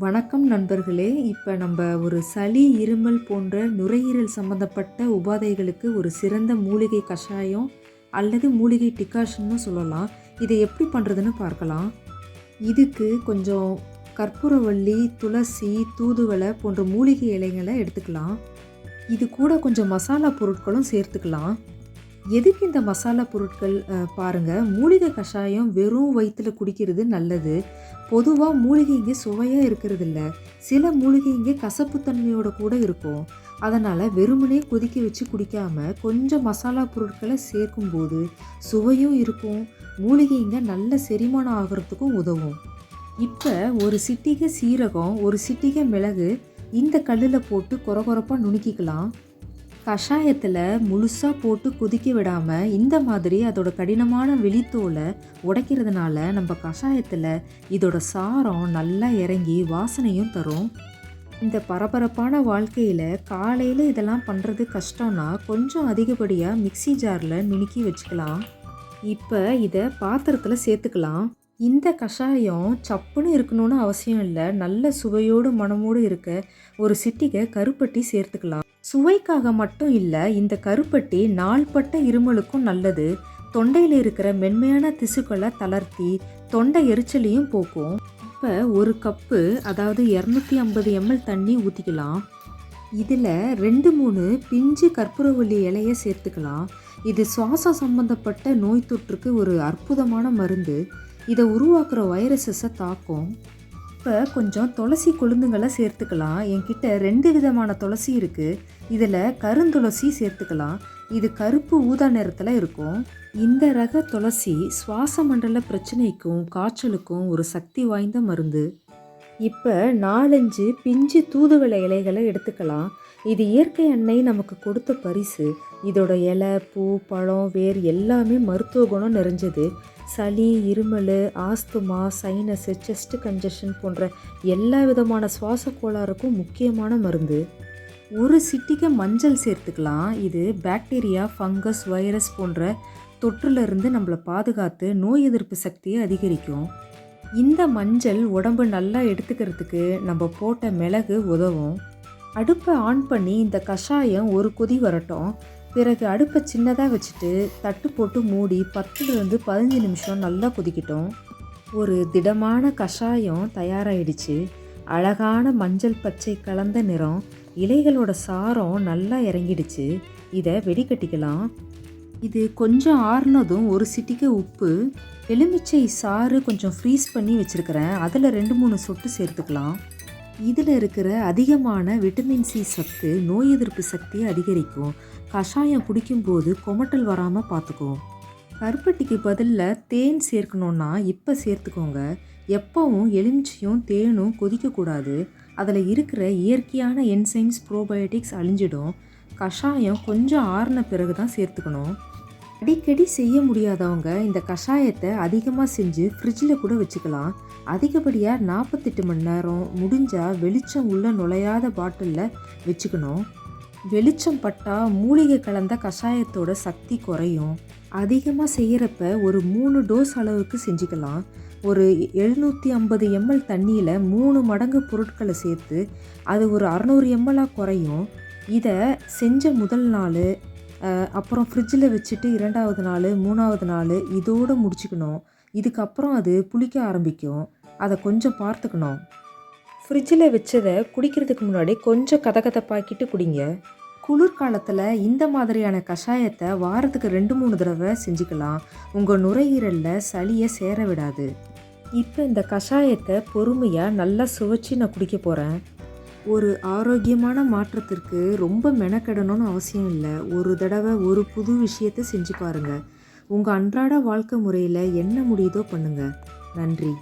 வணக்கம் நண்பர்களே. இப்போ நம்ம ஒரு சளி இருமல் போன்ற நுரையீரல் சம்மந்தப்பட்ட உபாதைகளுக்கு ஒரு சிறந்த மூலிகை கஷாயம் அல்லது மூலிகை டிகாஷன்னு சொல்லலாம். இதை எப்படி பண்ணுறதுன்னு பார்க்கலாம். இதுக்கு கொஞ்சம் கற்பூரவள்ளி துளசி தூதுவளை போன்ற மூலிகை இலைகளை எடுத்துக்கலாம். இது கூட கொஞ்சம் மசாலா பொருட்களும் சேர்த்துக்கலாம். எதுக்கு இந்த மசாலா பொருட்கள் பாருங்கள் மூலிகை கஷாயம் வெறும் வயிற்றுல குடிக்கிறது நல்லது. பொதுவாக மூலிகைங்க சுவையாக இருக்கிறது இல்லை சில மூலிகைங்க கசப்புத்தன்மையோட கூட இருக்கும். அதனால் வெறுமனே கொதிக்க வச்சு குடிக்காமல் கொஞ்சம் மசாலா பொருட்களை சேர்க்கும்போது சுவையும் இருக்கும். மூலிகைங்க நல்ல செரிமானம் ஆகிறதுக்கும் உதவும். இப்போ ஒரு சிட்டிகை சீரகம் ஒரு சிட்டிகை மிளகு இந்த கல்லில் போட்டு குறகுறப்பாக நுணுக்கிக்கலாம். கஷாயத்தில் முழுசாக போட்டு கொதிக்க விடாமல் இந்த மாதிரி அதோட கடினமான வெளித்தோலை உடைக்கிறதுனால நம்ம கஷாயத்தில் இதோட சாரம் நல்லா இறங்கி வாசனையும் தரும். இந்த பரபரப்பான வாழ்க்கையில் காலையில் இதெல்லாம் பண்ணுறது கஷ்டம்னா கொஞ்சம் அதிகப்படியாக மிக்ஸி ஜாரில் நுணுக்கி வச்சுக்கலாம். இப்போ இதை பாத்திரத்தில் சேர்த்துக்கலாம். இந்த கஷாயம் சப்புன்னு இருக்கணும்னு அவசியம் இல்லை. நல்ல சுவையோடு மனமோடு இருக்க ஒரு சிட்டிகை கருப்பட்டி சேர்த்துக்கலாம். சுவைக்காக மட்டும் இல்லை இந்த கருப்பட்டி நாள்பட்ட இருமலுக்கும் நல்லது. தொண்டையில் இருக்கிற மென்மையான திசுக்களை தளர்த்தி தொண்டை எரிச்சலையும் போக்கும். இப்போ ஒரு கப்பு அதாவது இரநூத்தி ஐம்பது எம்எல் தண்ணி ஊற்றிக்கலாம் இதில் ரெண்டு மூணு பிஞ்சு கற்பூரவல்லி இலையை சேர்த்துக்கலாம். இது சுவாசம் சம்பந்தப்பட்ட நோய் தொற்றுக்கு ஒரு அற்புதமான மருந்து. இதை உருவாக்குற வைரஸஸை தாக்கும். இப்போ கொஞ்சம் துளசி கொழுந்துங்களை சேர்த்துக்கலாம். என்கிட்ட ரெண்டு விதமான துளசி இருக்குது இதில் கருந்துளசி சேர்த்துக்கலாம். இது கருப்பு ஊதா நிறத்தில் இருக்கும். இந்த ரக துளசி சுவாச மண்டல பிரச்சனைக்கும் காய்ச்சலுக்கும் ஒரு சக்தி வாய்ந்த மருந்து. இப்போ நாலஞ்சு பிஞ்சு தூதுவளை இலைகளை எடுத்துக்கலாம். இது இயற்கை அன்னை நமக்கு கொடுத்த பரிசு. இதோட இலை பூ பழம் வேர் எல்லாமே மருத்துவ குணம் நிறைஞ்சது. சளி இருமல் ஆஸ்துமா சைனஸு செஸ்ட் கன்ஜஷன் போன்ற எல்லா விதமான சுவாச கோளாறுக்கும் முக்கியமான மருந்து. ஒரு சிட்டிக்கு மஞ்சள் சேர்த்துக்கலாம். இது பாக்டீரியா ஃபங்கஸ் வைரஸ் போன்ற தொற்றுலேருந்து நம்மளை பாதுகாத்து நோய் எதிர்ப்பு சக்தியை அதிகரிக்கும். இந்த மஞ்சள் உடம்பு நல்லா எடுத்துக்கிறதுக்கு நம்ம போட்ட மிளகு உதவும். அடுப்பை ஆன் பண்ணி இந்த கஷாயம் ஒரு கொதி வரட்டும். பிறகு அடுப்பை சின்னதாக வச்சுட்டு தட்டு போட்டு மூடி பத்துலேருந்து பதினஞ்சு நிமிஷம் நல்லா கொதிக்கிட்டோம். ஒரு திடமான கஷாயம் தயாராகிடுச்சு அழகான மஞ்சள் பச்சை கலந்த நிறம் இலைகளோட சாரம் நல்லா இறங்கிடுச்சு. இதை வெடிக்கட்டிக்கலாம் இது கொஞ்சம் ஆறுனதும் ஒரு சிட்டிக்கு உப்பு எலுமிச்சை சாறு கொஞ்சம் ஃப்ரீஸ் பண்ணி வச்சுருக்கிறேன். அதில் ரெண்டு மூணு சொட்டு சேர்த்துக்கலாம். இதில் இருக்கிற அதிகமான விட்டமின் சி சத்து நோய் எதிர்ப்பு சக்தியை அதிகரிக்கும். கஷாயம் குடிக்கும்போது கொமட்டல் வராமல் பார்த்துக்கும் கருப்பட்டிக்கு பதிலில் தேன் சேர்க்கணுன்னா இப்போ சேர்த்துக்கோங்க. எப்போவும் எலுமிச்சியும் தேனும் கொதிக்கக்கூடாது. அதில் இருக்கிற இயற்கையான என்சைம்ஸ் ப்ரோபயோட்டிக்ஸ் அழிஞ்சிடும். கஷாயம் கொஞ்சம் ஆறின பிறகு தான் சேர்த்துக்கணும். அடிக்கடி செய்ய முடியாதவங்க இந்த கஷாயத்தை அதிகமாக செஞ்சு ஃப்ரிட்ஜில் கூட வச்சுக்கலாம். அதிகப்படியாக நாற்பத்தெட்டு மணி நேரம் முடிஞ்சால் வெளிச்சம் உள்ளே நுழையாத பாட்டிலில் வச்சுக்கணும். வெளிச்சம் பட்டால் மூலிகை கலந்த கஷாயத்தோட சக்தி குறையும். அதிகமாக செய்கிறப்ப ஒரு மூணு டோஸ் அளவுக்கு செஞ்சுக்கலாம். ஒரு எழுநூற்றி ஐம்பது எம்எல் தண்ணியில் மூணு மடங்கு பொருட்களை சேர்த்து அது ஒரு அறநூறு எம்எல்லாக குறையும். இதை செஞ்ச முதல் நாள் அப்புறம் ஃப்ரிட்ஜில் வச்சுட்டு இரண்டாவது நாள் மூணாவது நாள் இதோடு முடிச்சுக்கணும். இதுக்கப்புறம் அது புளிக்க ஆரம்பிக்கும். அதை கொஞ்சம் பார்த்துக்கணும். ஃப்ரிட்ஜில் வச்சதை குடிக்கிறதுக்கு முன்னாடி கொஞ்சம் கதகதப்பாக்கிட்டு குடிங்க. குளிர்காலத்தில் இந்த மாதிரியான கஷாயத்தை வாரத்துக்கு ரெண்டு மூணு தடவை செஞ்சுக்கலாம். உங்கள் நுரையீரலில் சளியை சேர விடாது. இப்போ இந்த கஷாயத்தை பொறுமையாக நல்லா சுவைச்சி நான் குடிக்க போகிறேன் ஒரு ஆரோக்கியமான மாற்றத்திற்கு ரொம்ப மெனக்கெடணும்னு அவசியம் இல்லை. ஒரு தடவை ஒரு புது விஷயத்தை செஞ்சு பாருங்கள் உங்கள் அன்றாட வாழ்க்கை முறையில் என்ன முடியுதோ பண்ணுங்கள் நன்றி.